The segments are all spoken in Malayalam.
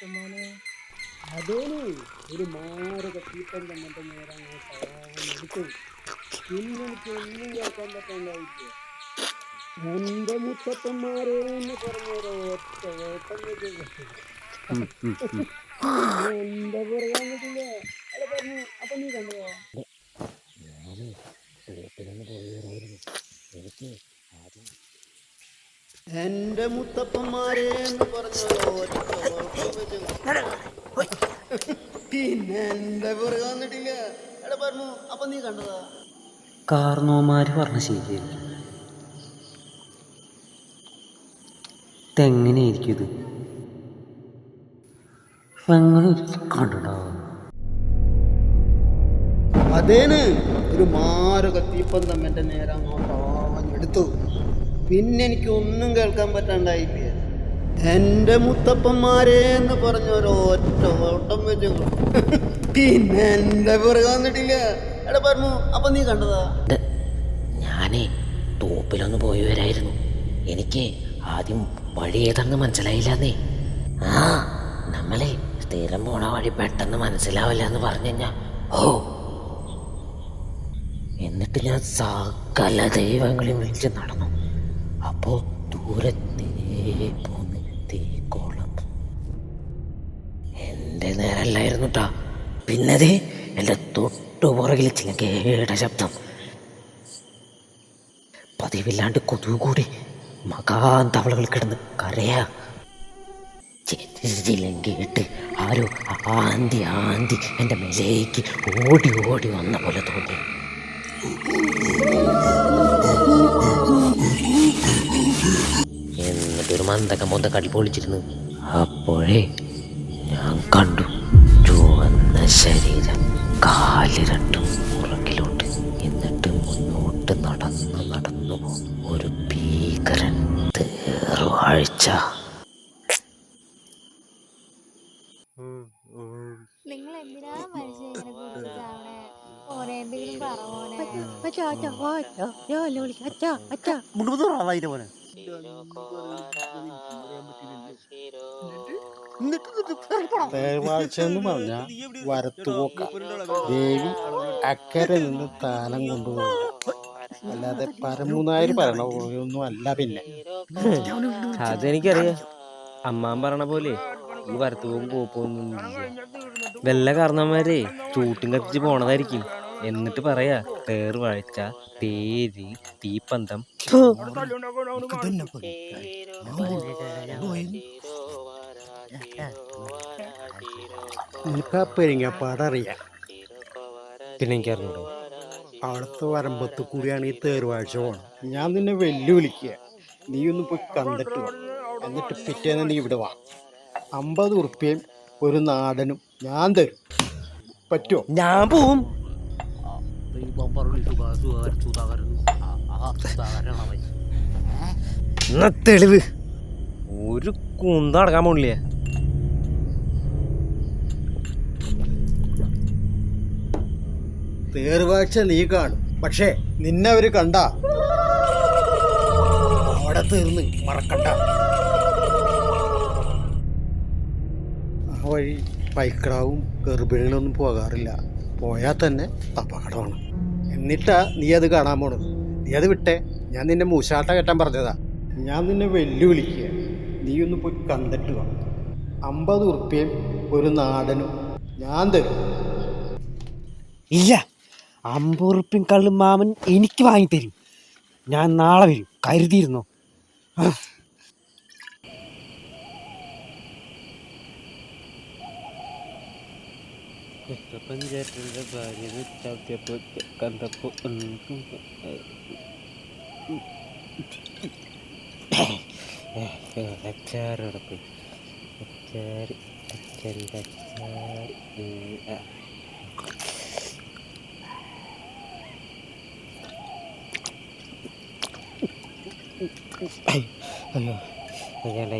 മുത്തപ്പന്മാനെ അതേന് ഒരു മാരക തീപ്പം തന്നിട്ട് നേരം എടുക്കും പിന്നെ എനിക്ക് ഒന്നും കേൾക്കാൻ പറ്റാണ്ടായില്ല എന്റെ മുത്തപ്പന്മാരെ എന്ന് പറഞ്ഞൊരു ഒറ്റ ഓട്ടം എന്താ പറയാൻ പറ്റില്ല അല്ല പറഞ്ഞു അപ്പൊ നീ കണ്ടോ? എന്റെ മുത്തപ്പന്മാരെ എന്ന് പിന്നെ എന്റെ പുറകെ വന്നിട്ടില്ല. എടാ പറഞ്ഞു അപ്പൊ നീ കണ്ടതാ? കാർന്നോമാര് പറഞ്ഞ ശരിയല്ല ഇതെങ്ങനെയായിരിക്കും ഇത്. അതേന് ഒരു മാരക തീപ്പന്തം എന്റെ നേരെ അങ്ങോട്ട് എടുത്തു പിന്നെ എനിക്ക് ഒന്നും കേൾക്കാൻ പറ്റാണ്ടായില്ല? എന്റെ മുത്തപ്പന്മാരെ എന്ന് പറഞ്ഞ ഒരു ഒറ്റ ഓട്ടം വെച്ചു പിന്നെ എന്റെ പുറകെ വന്നിട്ടില്ല. എടാ പറഞ്ഞു അപ്പൊ നീ കണ്ടതാ? ഞാനേ തോപ്പിലൊന്ന് പോയി വരായിരുന്നു എനിക്ക് ആദ്യം വഴി ഏതാണെന്ന് മനസ്സിലായില്ലെന്നേ. ആ നമ്മളെ സ്ഥിരം പോണ വഴി പെട്ടെന്ന് മനസ്സിലാവില്ല എന്ന് പറഞ്ഞു കഴിഞ്ഞാ ഓ എന്നിട്ട് ഞാൻ സകല ദൈവങ്ങളെയും വിളിച്ച് നടന്നു. അപ്പോ ദൂരെ തേ പോന്ന് തീക്കോളം. എന്റെ നേരല്ലായിരുന്നു ട്ടാ. പിന്നതേ എന്റെ തൊട്ടു പുറകിൽ കേട ശബ്ദം. പതിവില്ലാണ്ട് കൊതുക് കൂടി മകാൻ തവളകൾ കിടന്ന് കരയാ. ചിലങ്കിയിട്ട് ആരോ ആന്തി ആന്തി എന്റെ മേലേക്ക് ഓടി ഓടി വന്ന പോലെ തോന്നി. മന്ദക്ക മൊന്ത കടി പൊളിച്ചിരുന്നു അപ്പോഴേ ഞാൻ കണ്ടു ചുവന്ന ശരീരം കാൽ രണ്ടും പുറകിലോട്ട് എന്നിട്ട് മുന്നോട്ട് നടന്നു നടന്നു ഒരു ഭീകരൻ തേറുവാഴ്ച നിങ്ങൾ എന്തിനാ മനുഷ്യൻ ഇങ്ങനെ കുടിച്ച് ചാവണേ മോനെ എന്തെങ്കിലും പറ മോനെ അച്ഛാ അച്ഛാ അച്ഛാ വിളിക്കാം അച്ഛാ അച്ഛാ എന്ന് പറഞ്ഞ വരത്തുപോക്ക ദേവി അക്കരെ നിന്ന് താലം കൊണ്ടുപോകും. അല്ലാതെ പരമൂന്നായിരം പറയണ പോലെയൊന്നും അല്ല പിന്നെ. അതെനിക്കറിയാം അമ്മാൻ പറഞ്ഞ പോലെ ഈ വരത്തുപോകും കോപ്പൊന്നും വല്ല കാരണന്മാരെ ചൂട്ടും കത്തിച്ച് പോണതായിരിക്കും. എന്നിട്ട് പറയാ തേർ വാഴ്ച തേര് തീപ്പന്തം. പെരിങ്ങപ്പാടറിയാം പിന്നെ എനിക്കറിഞ്ഞൂടെ. അവിടുത്തെ വരമ്പത്ത് കൂടിയാണ് ഈ തേർവാഴ്ച പോണം ഞാൻ നിന്നെ വെല്ലുവിളിക്കുക നീ ഒന്ന് പോയി കണ്ടിട്ട് വാ. എന്നിട്ട് പിറ്റേന്ന് നീ ഇവിടെ വാ. അമ്പത് ഉറുപ്പ്യയും ഒരു നാടനും ഞാൻ തരും. പറ്റുമോ ഞാൻ പോവും. എന്നാ തെളിവ്? ഒരു കുന്ത അടക്കാൻ പോണില്ലേ? തേർവാഴ്ച നീ കാണും. പക്ഷേ നിന്നെ അവർ കണ്ട. അവിടെ തീർന്ന് മറക്കണ്ട. ആ വഴി പൈക്കടാവും ഗർഭിണികളൊന്നും പോകാറില്ല. പോയാൽ തന്നെ അപകടമാണ്. എന്നിട്ടാ നീ അത് കാണാൻ പോണത്. നീ അത് വിട്ടേ. ഞാൻ നിന്നെ മൂശാട്ട കെട്ടാൻ പറഞ്ഞതാ. ഞാൻ നിന്നെ വെല്ലുവിളിക്കുക. നീ ഒന്ന് പോയി കണ്ടിട്ട് വാ. അമ്പത് ഉറുപ്പ്യയും ഒരു നാടനും ഞാൻ തരും. ഇല്ല. അമ്പത് ഉറുപ്പ്യം കള്ളും മാമൻ എനിക്ക് വാങ്ങി തരും ഞാൻ നാളെ വരും. കരുതിയിരുന്നോ? പഞ്ചായത്തിന്റെ ഭാര്യ ചവിട്ടിയപ്പോ കണ്ടപ്പോ അച്ചാറടപ്പ് അച്ചാറ് അച്ഛൻ്റെ അച്ചാർ അയ്യോ അയാളെ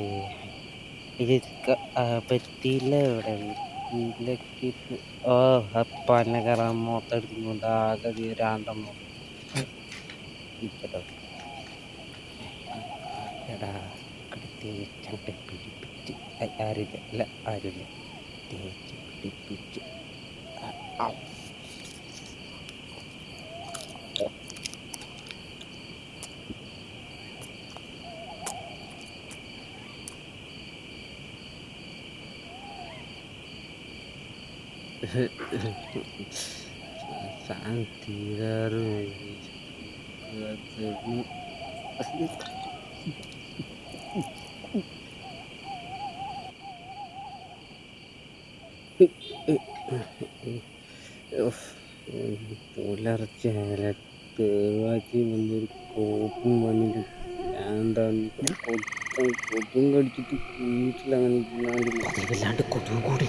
ഇത് പറ്റിയില്ല ഇവിടെ വീട്ടിലേക്ക് ഓ അപ്പാനെ കയറാൻ മൊത്തെടുത്തുകൊണ്ട് ആകെ ഒരാണ്ടം ഇരിക്കട്ടോ എടാ ചണ്ട പിടിപ്പിച്ച. ആരില്ല അല്ല ആരുമില്ല. തേച്ച് പിടിപ്പിച്ച്. ആ, గారు പുലർച്ചെ വന്നൊരു കോപ്പും വന്നിട്ട് കൊത്തും കടിച്ചിട്ട് വീട്ടിലങ്ങനെ പതിവില്ലാണ്ട് കൊതുകും കൂടി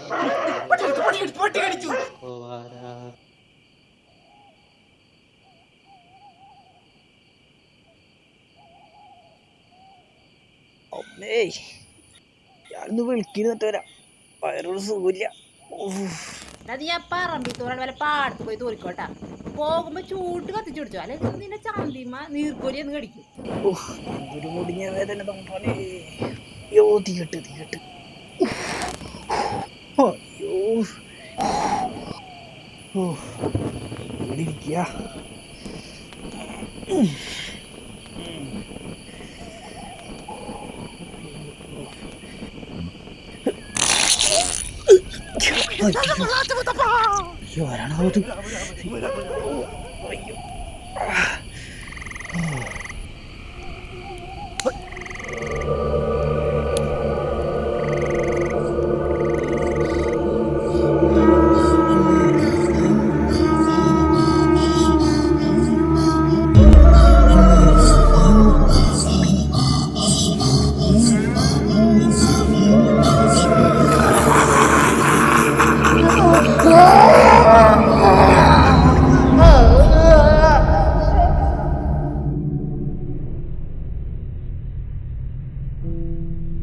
തവളകൾ കിടന്ന് കരയാ ഞാനൊന്ന് വിളിക്കുന്നിട്ട് വരാം. വയറൊരു സുഖമില്ല. അത് ഞാൻ പറമ്പിത്തോടെ വല്ല പാടത്ത് പോയി തോറിക്കോട്ടാ പോകുമ്പോ ചൂട്ട് കത്തിച്ചു പിടിച്ചോ. അല്ലെങ്കിൽ നിന്നെ ചാന്തിമ നീർക്കോലി എന്ന് കടിക്കും. ഒരു മുടിഞ്ഞ വേദന തോന്നാണേ അയ്യോ തീകട്ട് തീകട്ട് അയ്യോ ഓ ഇരിക്കുക അയ്യോ ആരാണോ അത് അയ്യോ Thank mm -hmm. you.